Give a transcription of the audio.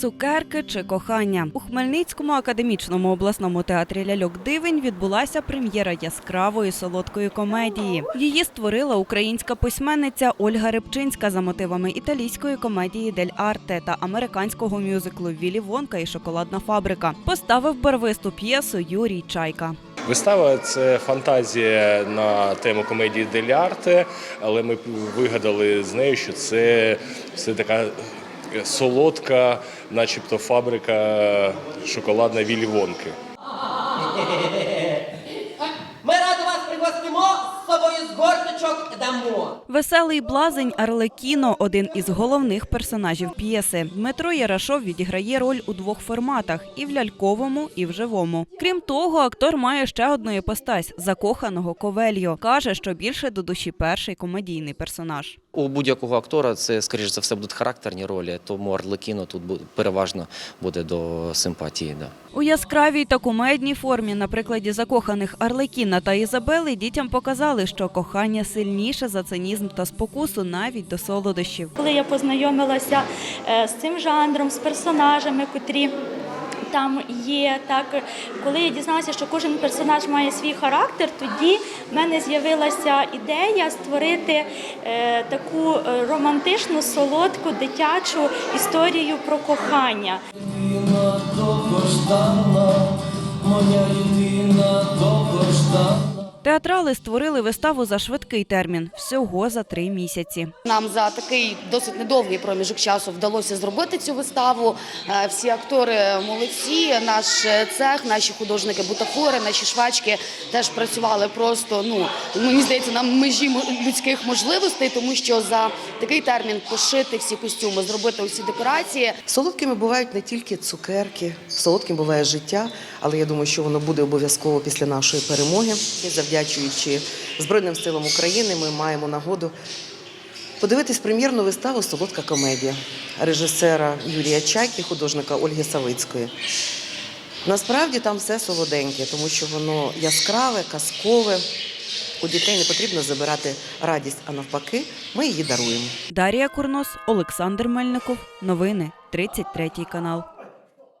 Цукерки чи кохання у Хмельницькому академічному обласному театрі ляльок Дивень відбулася прем'єра яскравої солодкої комедії. Її створила українська письменниця Ольга Рибчинська за мотивами італійської комедії Дель Арте та американського мюзиклу Вілі Вонка і шоколадна фабрика. Поставив барвисту п'єсу Юрій Чайка. Вистава це фантазія на тему комедії Дель Арте, але ми вигадали з нею, що це все така солодка, начебто фабрика шоколадна Вілі Вонки. горточок дамо. Веселий блазень Арлекіно один із головних персонажів п'єси. Дмитро Ярашов відіграє роль у двох форматах і в ляльковому, і в живому. Крім того, актор має ще одну іпостась закоханого Ковельо. каже, що більше до душі перший комедійний персонаж. У будь-якого актора це, скоріш за все, будуть характерні ролі, тому Арлекіно тут бу- переважно буде до симпатії. Да. У яскравій та кумедній формі на прикладі закоханих Арлекіна та Ізабели дітям показали, що кохання сильніше за цинізм та спокусу навіть до солодощів. Коли я познайомилася е, з цим жанром, з персонажами, котрі там є, так коли я дізналася, що кожен персонаж має свій характер, тоді в мене з'явилася ідея створити е, таку е, романтичну, солодку, дитячу історію про кохання. Моя єдина. Театрали створили виставу за швидкий термін всього за три місяці. Нам за такий досить недовгий проміжок часу вдалося зробити цю виставу. Е, Всі актори молодці, наш е, цех, наші художники, бутафори, наші швачки теж працювали просто. Ну мені здається, на межі людських можливостей, тому що за такий термін пошити всі костюми, зробити усі декорації. Солодкими бувають не тільки цукерки, солодким буває життя, але я думаю, що воно буде обов'язково після нашої перемоги. Завдячуючи Збройним силам України, ми маємо нагоду подивитись прем'єрну виставу Солодка комедія режисера Юрія Чайки, художника Ольги Савицької. Насправді там все солоденьке, тому що воно яскраве, казкове. У дітей не потрібно забирати радість, а навпаки, ми її даруємо. Дарія Курнос, Олександр Мельников. Новини 33 канал.